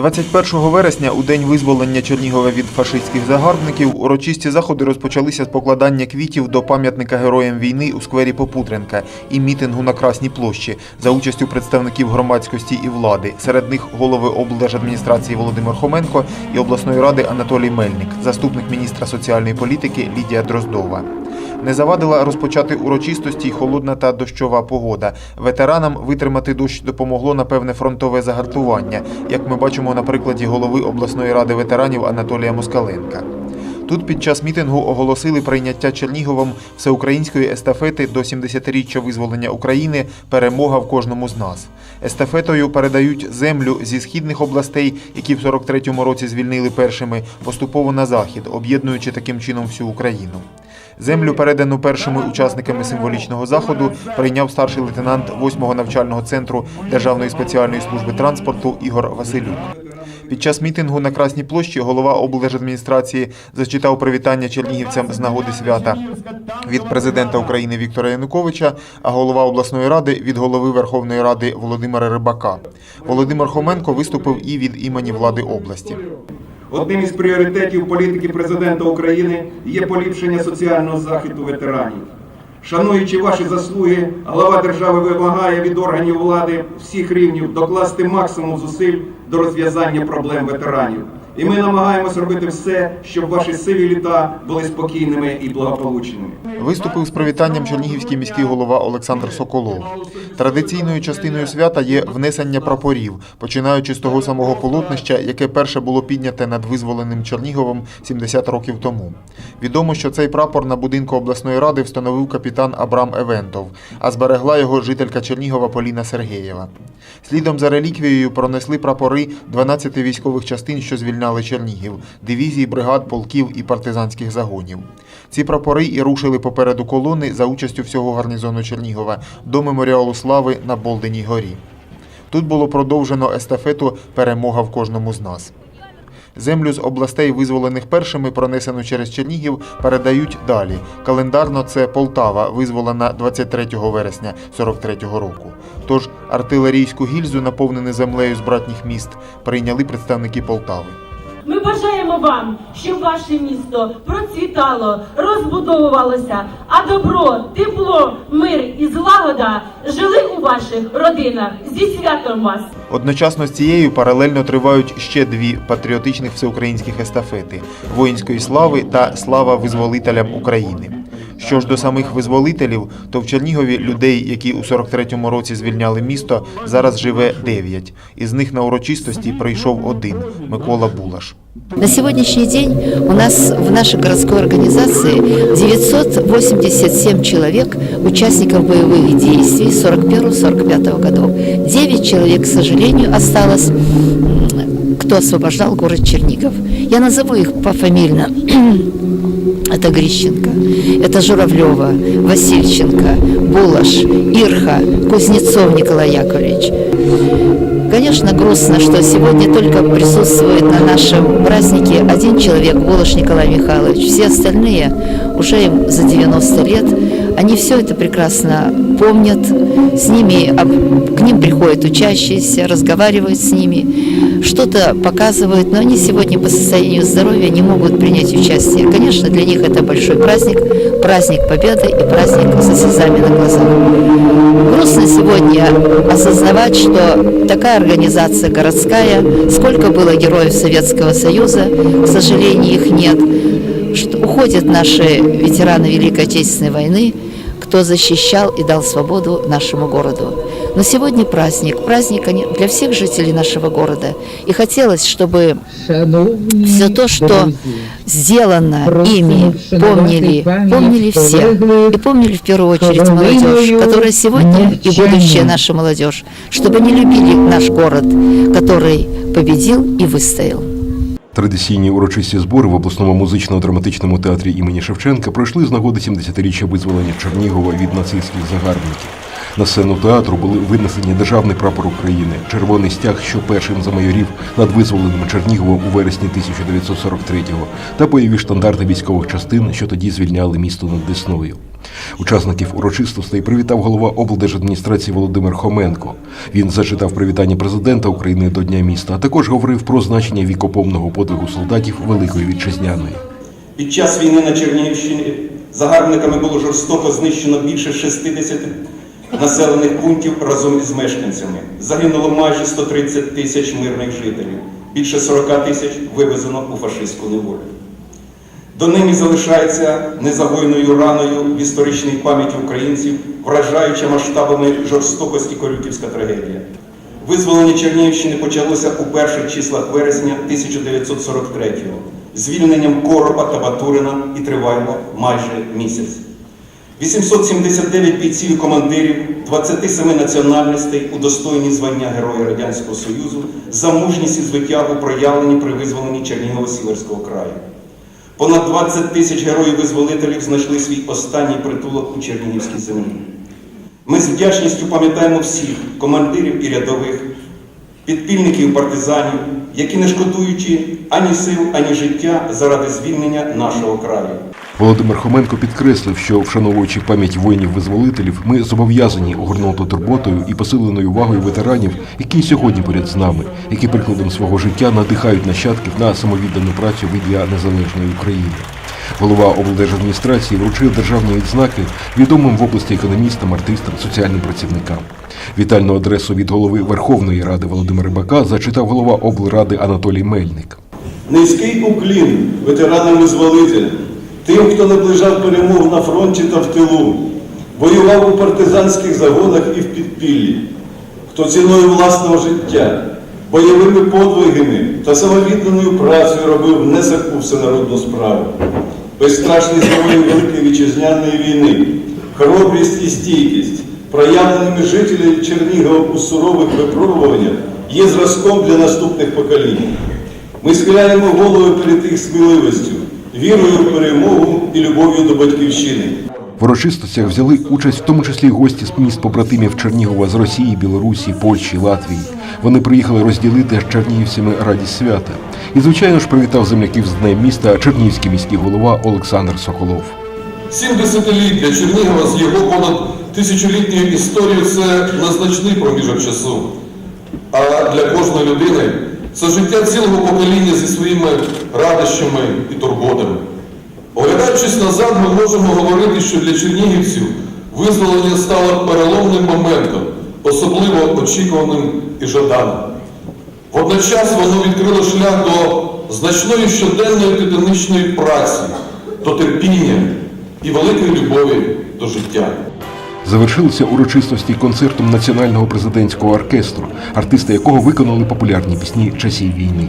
21 вересня, у день визволення Чернігова від фашистських загарбників, урочисті заходи розпочалися з покладання квітів до пам'ятника героям війни у сквері Попутренка і мітингу на Красній площі за участю представників громадськості і влади. Серед них голови облдержадміністрації Володимир Хоменко і обласної ради Анатолій Мельник, заступник міністра соціальної політики Лідія Дроздова. Не завадила розпочати урочистості й холодна та дощова погода. Ветеранам витримати дощ допомогло напевне фронтове загартування, як ми бачимо на прикладі голови обласної ради ветеранів Анатолія Москаленка. Тут під час мітингу оголосили прийняття Черніговом всеукраїнської естафети до 70-річчя визволення України Перемога в кожному з нас. Естафетою передають землю зі східних областей, які в 43-му році звільнили першими, поступово на захід, об'єднуючи таким чином всю Україну. Землю, передану першими учасниками символічного заходу, прийняв старший лейтенант 8-го навчального центру Державної спеціальної служби транспорту Ігор Василюк. Під час мітингу на Красній площі голова облдержадміністрації зачитав привітання чернігівцям з нагоди свята від президента України Віктора Януковича, а голова обласної ради від голови Верховної Ради Володимира Рибака. Володимир Хоменко виступив і від імені влади області. Одним із пріоритетів політики президента України є поліпшення соціального захисту ветеранів. Шануючи ваші заслуги, глава держави вимагає від органів влади всіх рівнів докласти максимум зусиль до розв'язання проблем ветеранів. І ми намагаємось робити все, щоб ваші сиві літа були спокійними і благополучними. Виступив з привітанням чернігівський міський голова Олександр Соколов. Традиційною частиною свята є внесення прапорів, починаючи з того самого полотнища, яке перше було підняте над визволеним Черніговом 70 років тому. Відомо, що цей прапор на будинку обласної ради встановив капітан Абрам Евентов, а зберегла його жителька Чернігова Поліна Сергеєва. Слідом за реліквією пронесли прапори 12 військових частин, що звільняли Чернігів, дивізій, бригад, полків і партизанських загонів. Ці прапори і рушили попереду колони за участю всього гарнізону Чернігова до меморіалу слави на Болденій горі. Тут було продовжено естафету Перемога в кожному з нас. Землю з областей, визволених першими, пронесену через Чернігів, передають далі. Календарно це Полтава, визволена 23 вересня 43-го року. Тож артилерійську гільзу, наповнену землею з братніх міст, прийняли представники Полтави. Ми бажаємо вам, щоб ваше місто процвітало, розбудовувалося, а добро, тепло, мир і злагода жили у ваших родинах. Зі святом вас! Одночасно з цією паралельно тривають ще дві патріотичних всеукраїнських естафети воїнської слави та слава визволителям України. Що ж до самих визволителів, то в Чернігові людей, які у 43-му році звільняли місто, зараз живе 9. Із них на урочистості прийшов один Микола Булаш. На сегодняшний день у нас в нашей городской организации 987 человек, участников боевых действий 41-45 годов. 9 человек, к сожалению, осталось, м, кто освобождал город Чернигов. Я назову их пофамильно. Это Грищенко, это Журавлева, Васильченко, Булаш, Ирха, Кузнецов Николай Яковлевич. Конечно, грустно, что сегодня только присутствует на нашем празднике один человек, Волош Николай Михайлович. Все остальные уже им за 90 лет. Они все это прекрасно помнят, с ними, к ним приходят учащиеся, разговаривают с ними, что-то показывают, но они сегодня по состоянию здоровья не могут принять участие. Конечно, для них это большой праздник, праздник победы и праздник со слезами на глазах. Грустно сегодня осознавать, что такая организация городская, сколько было героев Советского Союза, к сожалению, их нет, что уходят наши ветераны Великой Отечественной войны, кто защищал и дал свободу нашему городу. Но сегодня праздник, праздник для всех жителей нашего города. И хотелось, чтобы все то, что сделано ими, помнили, помнили все. И помнили в первую очередь молодежь, которая сегодня и будущая наша молодежь, чтобы они любили наш город, который победил и выстоял. Традиційні урочисті збори в обласному музично-драматичному театрі імені Шевченка пройшли з нагоди 70-річчя визволення Чернігова від нацистських загарбників. На сцену театру були винесені державний прапор України, червоний стяг, що першим замайорів над визволеним Черніговом у вересні 1943-го, та бойові штандарти військових частин, що тоді звільняли місто над Десною. Учасників урочистостей привітав голова облдержадміністрації Володимир Хоменко. Він зачитав привітання президента України до Дня міста, а також говорив про значення вікопомного подвигу солдатів Великої Вітчизняної. Під час війни на Чернігівщині загарбниками було жорстоко знищено більше 60 населених пунктів разом із мешканцями. Загинуло майже 130 тисяч мирних жителів, більше 40 тисяч вивезено у фашистську неволю. Донині залишається незагойною раною в історичній пам'яті українців, вражаюча масштабами жорстокості Корюківська трагедія. Визволення Чернігівщини почалося у перших числах вересня 1943-го, звільненням Коропа та Батурина і тривало майже місяць. 879 бійців і командирів 27 національностей удостоєні звання Героя Радянського Союзу за мужність і звитягу проявлені при визволенні Чернігово-Сіверського краю. Понад 20 тисяч героїв-визволителів знайшли свій останній притулок у Чернігівській землі. Ми з вдячністю пам'ятаємо всіх командирів і рядових, підпільників партизанів, які не шкодуючи ані сил, ані життя заради звільнення нашого краю. Володимир Хоменко підкреслив, що вшановуючи пам'ять воїнів-визволителів, ми зобов'язані огорнути турботою і посиленою увагою ветеранів, які сьогодні поряд з нами, які прикладом свого життя надихають нащадків на самовіддану працю для незалежної України. Голова облдержадміністрації вручив державні відзнаки відомим в області економістам, артистам, соціальним працівникам. Вітальну адресу від голови Верховної Ради Володимира Бака зачитав голова облради Анатолій Мельник. Низький уклін ветеранам-визволителям, тим, хто наближав перемогу на фронті та в тилу, воював у партизанських загонах і в підпіллі, хто ціною власного життя, бойовими подвигами та самовідданою працею робив внесок у всенародну справу. Безстрашність героїв Великої Вітчизняної війни, хоробрість і стійкість, проявленими жителями Чернігова у сурових випробуваннях, є зразком для наступних поколінь. Ми схиляємо голови перед їх сміливістю, вірою в перемогу і любов'ю до батьківщини. В урочистостях взяли участь в тому числі гості з міст побратимів Чернігова з Росії, Білорусі, Польщі, Латвії. Вони приїхали розділити з чернігівцями радість свята. І, звичайно ж, привітав земляків з Днем міста чернігівський міський голова Олександр Соколов. Сім десятиліть Чернігова з його понад тисячолітньою історією це незначний проміжок часу. А для кожної людини це життя цілого покоління зі своїми радощами і турботами. Оглядаючись назад, ми можемо говорити, що для чернігівців визволення стало переломним моментом, особливо очікуваним і жаданим. Водночас воно відкрило шлях до значної щоденної титанічної праці, до терпіння і великої любові до життя. Завершилися урочистості концертом національного президентського оркестру, артисти якого виконали популярні пісні часів війни.